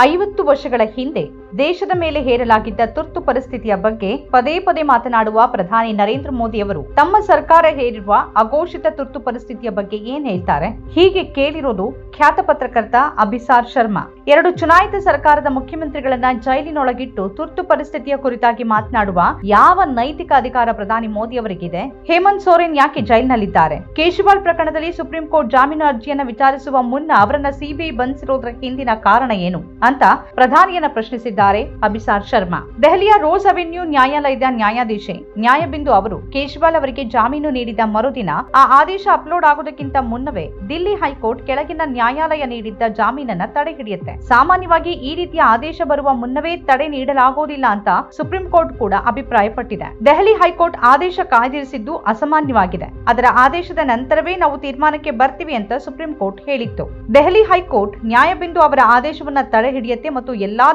ಐವತ್ತು ವರ್ಷಗಳ ಹಿಂದೆ ದೇಶದ ಮೇಲೆ ಹೇರಲಾಗಿದ್ದ ತುರ್ತು ಪರಿಸ್ಥಿತಿಯ ಬಗ್ಗೆ ಪದೇ ಪದೇ ಮಾತನಾಡುವ ಪ್ರಧಾನಿ ನರೇಂದ್ರ ಮೋದಿ ಅವರು, ತಮ್ಮ ಸರ್ಕಾರ ಹೇರಿರುವ ಅಘೋಷಿತ ತುರ್ತು ಪರಿಸ್ಥಿತಿಯ ಬಗ್ಗೆ ಏನ್ ಹೇಳ್ತಾರೆ? ಹೀಗೆ ಕೇಳಿರೋದು ಖ್ಯಾತ ಪತ್ರಕರ್ತ ಅಭಿಸಾರ್ ಶರ್ಮಾ. ಎರಡು ಚುನಾಯಿತ ಸರ್ಕಾರದ ಮುಖ್ಯಮಂತ್ರಿಗಳನ್ನ ಜೈಲಿನೊಳಗಿಟ್ಟು ತುರ್ತು ಪರಿಸ್ಥಿತಿಯ ಕುರಿತಾಗಿ ಮಾತನಾಡುವ ಯಾವ ನೈತಿಕ ಅಧಿಕಾರ ಪ್ರಧಾನಿ ಮೋದಿ ಅವರಿಗಿದೆ? ಹೇಮಂತ್ ಸೋರೆನ್ ಯಾಕೆ ಜೈಲಿನಲ್ಲಿದ್ದಾರೆ? ಕೇಜ್ರಿವಾಲ್ ಪ್ರಕರಣದಲ್ಲಿ ಸುಪ್ರೀಂ ಕೋರ್ಟ್ ಜಾಮೀನು ಅರ್ಜಿಯನ್ನ ವಿಚಾರಿಸುವ ಮುನ್ನ ಅವರನ್ನ ಸಿಬಿಐ ಬಂಧಿಸಿರೋದ್ರ ಹಿಂದಿನ ಕಾರಣ ಏನು? ಅಂತ ಪ್ರಧಾನಿಯನ್ನ ಪ್ರಶ್ನಿಸಿದ್ದಾರೆ ಅಭಿಸಾರ್ ಶರ್ಮಾ. ದೆಹಲಿಯ ರೋಸ್ ಅವೆನ್ಯೂ ನ್ಯಾಯಾಲಯದ ನ್ಯಾಯಾಧೀಶೆ ನ್ಯಾಯಬಿಂದು ಅವರು ಕೇಜ್ರಿವಾಲ್ ಅವರಿಗೆ ಜಾಮೀನು ನೀಡಿದ ಮರುದಿನ ಆ ಆದೇಶ ಅಪ್ಲೋಡ್ ಆಗುವುದಕ್ಕಿಂತ ಮುನ್ನವೇ ದಿಲ್ಲಿ ಹೈಕೋರ್ಟ್ ಕೆಳಗಿನ ನ್ಯಾಯಾಲಯ ನೀಡಿದ್ದ ಜಾಮೀನನ್ನ ತಡೆ ಹಿಡಿಯುತ್ತೆ. ಸಾಮಾನ್ಯವಾಗಿ ಈ ರೀತಿಯ ಆದೇಶ ಬರುವ ಮುನ್ನವೇ ತಡೆ ನೀಡಲಾಗುವುದಿಲ್ಲ ಅಂತ ಸುಪ್ರೀಂ ಕೋರ್ಟ್ ಕೂಡ ಅಭಿಪ್ರಾಯಪಟ್ಟಿದೆ. ದೆಹಲಿ ಹೈಕೋರ್ಟ್ ಆದೇಶ ಕಾಯ್ದಿರಿಸಿದ್ದು ಅಸಾಮಾನ್ಯವಾಗಿದೆ. ಅದರ ಆದೇಶದ ನಂತರವೇ ನಾವು ತೀರ್ಮಾನಕ್ಕೆ ಬರ್ತೀವಿ ಅಂತ ಸುಪ್ರೀಂ ಕೋರ್ಟ್ ಹೇಳಿತ್ತು. ದೆಹಲಿ ಹೈಕೋರ್ಟ್ ನ್ಯಾಯಬಿಂದು ಅವರ ಆದೇಶವನ್ನ ತಡೆ ಹಿಡಿಯುತ್ತೆ ಮತ್ತು ಎಲ್ಲಾ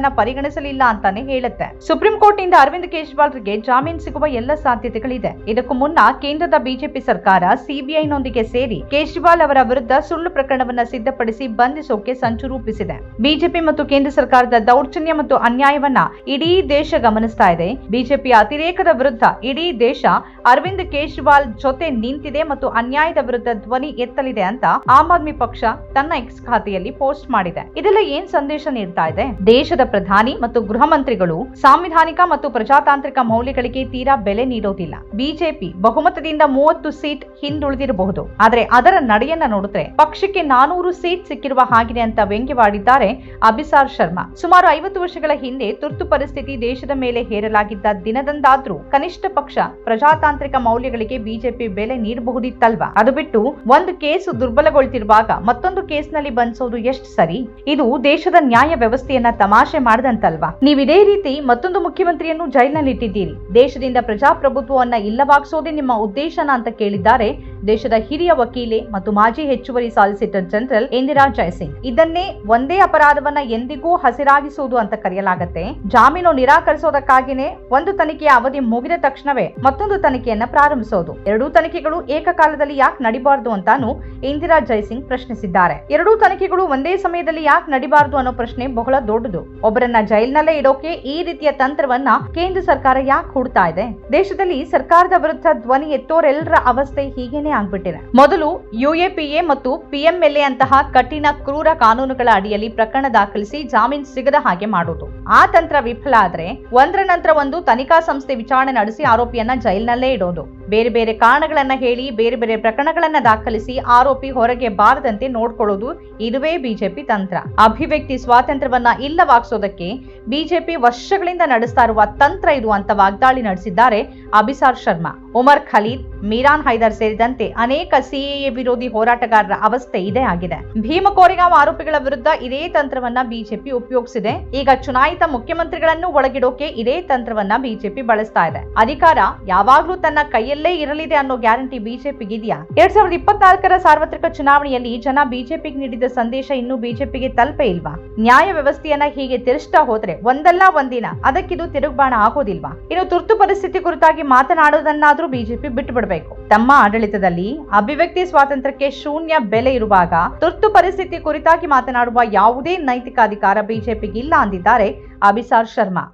ದಾಖಲೆಗಳನ್ನ ಪರಿಗಣಿಸಲಿಲ್ಲ ಅಂತಾನೆ ಹೇಳುತ್ತೆ. ಸುಪ್ರೀಂ ಕೋರ್ಟ್ನಿಂದ ಅರವಿಂದ್ ಕೇಜ್ರಿವಾಲ್ರಿಗೆ ಜಾಮೀನು ಸಿಗುವ ಎಲ್ಲ ಸಾಧ್ಯತೆಗಳಿದೆ. ಇದಕ್ಕೂ ಮುನ್ನ ಕೇಂದ್ರದ ಬಿಜೆಪಿ ಸರ್ಕಾರ ಸಿಬಿಐನೊಂದಿಗೆ ಸೇರಿ ಕೇಜ್ರಿವಾಲ್ ಅವರ ವಿರುದ್ಧ ಸುಳ್ಳು ಪ್ರಕರಣವನ್ನ ಸಿದ್ಧಪಡಿಸಿ ಬಂಧಿಸೋಕೆ ಸಂಚು ರೂಪಿಸಿದೆ. ಬಿಜೆಪಿ ಮತ್ತು ಕೇಂದ್ರ ಸರ್ಕಾರದ ದೌರ್ಜನ್ಯ ಮತ್ತು ಅನ್ಯಾಯವನ್ನ ಇಡೀ ದೇಶ ಗಮನಿಸ್ತಾ ಇದೆ. ಬಿಜೆಪಿಯ ಅತಿರೇಕದ ವಿರುದ್ಧ ಇಡೀ ದೇಶ ಅರವಿಂದ್ ಕೇಜ್ರಿವಾಲ್ ಜೊತೆ ನಿಂತಿದೆ ಮತ್ತು ಅನ್ಯಾಯದ ವಿರುದ್ಧ ಧ್ವನಿ ಎತ್ತಲಿದೆ ಅಂತ ಆಮ್ ಆದ್ಮಿ ಪಕ್ಷ ತನ್ನ ಎಕ್ಸ್ ಖಾತೆಯಲ್ಲಿ ಪೋಸ್ಟ್ ಮಾಡಿದೆ. ಇದೆಲ್ಲ ಏನ್ ಸಂದೇಶ ನೀಡ್ತಾ ಇದೆ? ದೇಶದ ಪ್ರಧಾನಿ ಮತ್ತು ಗೃಹ ಮಂತ್ರಿಗಳು ಸಾಂವಿಧಾನಿಕ ಮತ್ತು ಪ್ರಜಾತಾಂತ್ರಿಕ ಮೌಲ್ಯಗಳಿಗೆ ತೀರಾ ಬೆಲೆ ನೀಡೋದಿಲ್ಲ. ಬಿಜೆಪಿ ಬಹುಮತದಿಂದ ಮೂವತ್ತು ಸೀಟ್ ಹಿಂದುಳಿದಿರಬಹುದು. ಆದರೆ ಅದರ ನಡೆಯನ್ನ ನೋಡಿದ್ರೆ ಪಕ್ಷಕ್ಕೆ ನಾನೂರು ಸೀಟ್ ಸಿಕ್ಕಿರುವ ಹಾಗಿದೆ ಅಂತ ವ್ಯಂಗ್ಯವಾಡಿದ್ದಾರೆ ಅಭಿಸಾರ್ ಶರ್ಮಾ. ಸುಮಾರು ಐವತ್ತು ವರ್ಷಗಳ ಹಿಂದೆ ತುರ್ತು ಪರಿಸ್ಥಿತಿ ದೇಶದ ಮೇಲೆ ಹೇರಲಾಗಿದ್ದ ದಿನದಂದಾದ್ರೂ ಕನಿಷ್ಠ ಪಕ್ಷ ಪ್ರಜಾತಾಂತ್ರಿಕ ಮೌಲ್ಯಗಳಿಗೆ ಬಿಜೆಪಿ ಬೆಲೆ ನೀಡಬಹುದಿತ್ತಲ್ವಾ? ಅದು ಬಿಟ್ಟು ಒಂದು ಕೇಸು ದುರ್ಬಲಗೊಳ್ತಿರುವಾಗ ಮತ್ತೊಂದು ಕೇಸ್ನಲ್ಲಿ ಬಂದಿಸೋದು ಎಷ್ಟು ಸರಿ? ಇದು ದೇಶದ ನ್ಯಾಯ ವ್ಯವಸ್ಥೆಯನ್ನ ತಮಾಷೆ ಮಾಡದಂತಲ್ವಾ? ನೀವು ಇದೇ ರೀತಿ ಮತ್ತೊಂದು ಮುಖ್ಯಮಂತ್ರಿಯನ್ನು ಜೈಲಿನಲ್ಲಿಟ್ಟಿದ್ದೀರಿ. ದೇಶದಿಂದ ಪ್ರಜಾಪ್ರಭುತ್ವವನ್ನ ಇಲ್ಲವಾಗಿಸೋದೇ ನಿಮ್ಮ ಉದ್ದೇಶನ ಅಂತ ಕೇಳಿದ್ದಾರೆ. ದೇಶದ ಹಿರಿಯ ವಕೀಲೆ ಮತ್ತು ಮಾಜಿ ಹೆಚ್ಚುವರಿ ಸಾಲಿಸಿಟರ್ ಜನರಲ್ ಇಂದಿರಾ ಜಯಸಿಂಗ್. ಇದನ್ನೇ ಒಂದೇ ಅಪರಾಧವನ್ನ ಎಂದಿಗೂ ಹಸಿರಾಗಿಸುವುದು ಅಂತ ಕರೆಯಲಾಗುತ್ತೆ. ಜಾಮೀನು ನಿರಾಕರಿಸೋದಕ್ಕಾಗಿನೇ ಒಂದು ತನಿಖೆಯ ಅವಧಿ ಮುಗಿದ ತಕ್ಷಣವೇ ಮತ್ತೊಂದು ತನಿಖೆಯನ್ನ ಪ್ರಾರಂಭಿಸೋದು. ಎರಡೂ ತನಿಖೆಗಳು ಏಕಕಾಲದಲ್ಲಿ ಯಾಕೆ ನಡಿಬಾರದು ಅಂತಾನು ಇಂದಿರಾ ಜಯಸಿಂಗ್ ಪ್ರಶ್ನಿಸಿದ್ದಾರೆ. ಎರಡೂ ತನಿಖೆಗಳು ಒಂದೇ ಸಮಯದಲ್ಲಿ ಯಾಕೆ ನಡಿಬಾರದು ಅನ್ನೋ ಪ್ರಶ್ನೆ ಬಹಳ ದೊಡ್ಡದು. ಒಬ್ಬರನ್ನ ಜೈಲಿನಲ್ಲೇ ಇಡೋಕೆ ಈ ರೀತಿಯ ತಂತ್ರವನ್ನ ಕೇಂದ್ರ ಸರ್ಕಾರ ಯಾಕೆ ಹೂಡ್ತಾ ಇದೆ? ದೇಶದಲ್ಲಿ ಸರ್ಕಾರದ ವಿರುದ್ಧ ಧ್ವನಿ ಎತ್ತೋರೆಲ್ಲರ ಅವಸ್ಥೆ ಹೀಗೇನೆ ಆಗ್ಬಿಟ್ಟಿದೆ. ಮೊದಲು ಯುಎಪಿಎ ಮತ್ತು ಪಿಎಂಎಲ್ಎ ಅಂತಹ ಕಠಿಣ, ಕ್ರೂರ ಕಾನೂನುಗಳ ಅಡಿಯಲ್ಲಿ ಪ್ರಕರಣ ದಾಖಲಿಸಿ ಜಾಮೀನು ಸಿಗದ ಹಾಗೆ ಮಾಡೋದು ಆ ತಂತ್ರ ವಿಫಲ ಆದ್ರೆ ಒಂದರ ನಂತರ ಒಂದು ತನಿಖಾ ಸಂಸ್ಥೆ ವಿಚಾರಣೆ ನಡೆಸಿ ಆರೋಪಿಯನ್ನ ಜೈಲಿನಲ್ಲೇ ಇಡೋದು. ಬೇರೆ ಬೇರೆ ಕಾರಣಗಳನ್ನ ಹೇಳಿ, ಬೇರೆ ಬೇರೆ ಪ್ರಕರಣಗಳನ್ನ ದಾಖಲಿಸಿ ಆರೋಪಿ ಹೊರಗೆ ಬಾರದಂತೆ ನೋಡ್ಕೊಳ್ಳೋದು ಇದುವೇ ಬಿಜೆಪಿ ತಂತ್ರ. ಅಭಿವ್ಯಕ್ತಿ ಸ್ವಾತಂತ್ರ್ಯವನ್ನ ಇಲ್ಲವಾಗಿಸೋದಕ್ಕೆ ಬಿಜೆಪಿ ವರ್ಷಗಳಿಂದ ನಡೆಸ್ತಾ ಇರುವ ತಂತ್ರ ಇದು ಅಂತ ವಾಗ್ದಾಳಿ ನಡೆಸಿದ್ದಾರೆ ಅಭಿಸಾರ್ ಶರ್ಮಾ. ಉಮರ್ ಖಲೀದ್ ಮೀರಾನ್ ಹೈದರ್ ಸೇರಿದಂತೆ ಅನೇಕ ಸಿಎಎ ವಿರೋಧಿ ಹೋರಾಟಗಾರರ ಅವಸ್ಥೆ ಇದೇ ಆಗಿದೆ. ಭೀಮ ಕೋರೆಗಾಂವ್ ಆರೋಪಿಗಳ ವಿರುದ್ಧ ಇದೇ ತಂತ್ರವನ್ನ ಬಿಜೆಪಿ ಉಪಯೋಗಿಸಿದೆ. ಈಗ ಚುನಾಯಿತ ಮುಖ್ಯಮಂತ್ರಿಗಳನ್ನು ಒಳಗಿಡೋಕೆ ಇದೇ ತಂತ್ರವನ್ನ ಬಿಜೆಪಿ ಬಳಸ್ತಾ ಇದೆ. ಅಧಿಕಾರ ಯಾವಾಗ್ಲೂ ತನ್ನ ಕೈಯಲ್ಲೇ ಇರಲಿದೆ ಅನ್ನೋ ಗ್ಯಾರಂಟಿ ಬಿಜೆಪಿಗೆ ಇದೆಯಾ ಎರಡ್ ಸಾವಿರದ ಇಪ್ಪತ್ನಾಲ್ಕರ ಸಾರ್ವತ್ರಿಕ ಚುನಾವಣೆಯಲ್ಲಿ ಜನ ಬಿಜೆಪಿಗೆ ನೀಡಿದ ಸಂದೇಶ ಇನ್ನೂ ಬಿಜೆಪಿಗೆ ತಲುಪೇ ಇಲ್ವಾ? ನ್ಯಾಯ ವ್ಯವಸ್ಥೆಯನ್ನ ಹೀಗೆ ತಿರುಸ್ತಾ ಹೋದ್ರೆ ಒಂದಲ್ಲ ಒಂದಿನ ಅದಕ್ಕಿದು ತಿರುಗ್ಬಾಣ ಆಗೋದಿಲ್ವಾ? ಇನ್ನು ತುರ್ತು ಪರಿಸ್ಥಿತಿ ಕುರಿತಾಗಿ ಮಾತನಾಡೋದನ್ನಾದ್ರೂ ಬಿಜೆಪಿ ಬಿಟ್ಟು ಬಿಡಬೇಕು ತಮ್ಮ ಆಡಳಿತದಲ್ಲಿ ಅಭಿವ್ಯಕ್ತಿ ಸ್ವಾತಂತ್ರ್ಯಕ್ಕೆ ಶೂನ್ಯ ಬೆಲೆ ಇರುವಾಗ ತುರ್ತು ಪರಿಸ್ಥಿತಿ ಕುರಿತಾಗಿ ಮಾತನಾಡುವ ಯಾವುದೇ ನೈತಿಕ ಅಧಿಕಾರ ಬಿಜೆಪಿಗೆ ಇಲ್ಲ ಅಂದಿದ್ದಾರೆ ಅಭಿಸಾರ್ ಶರ್ಮಾ.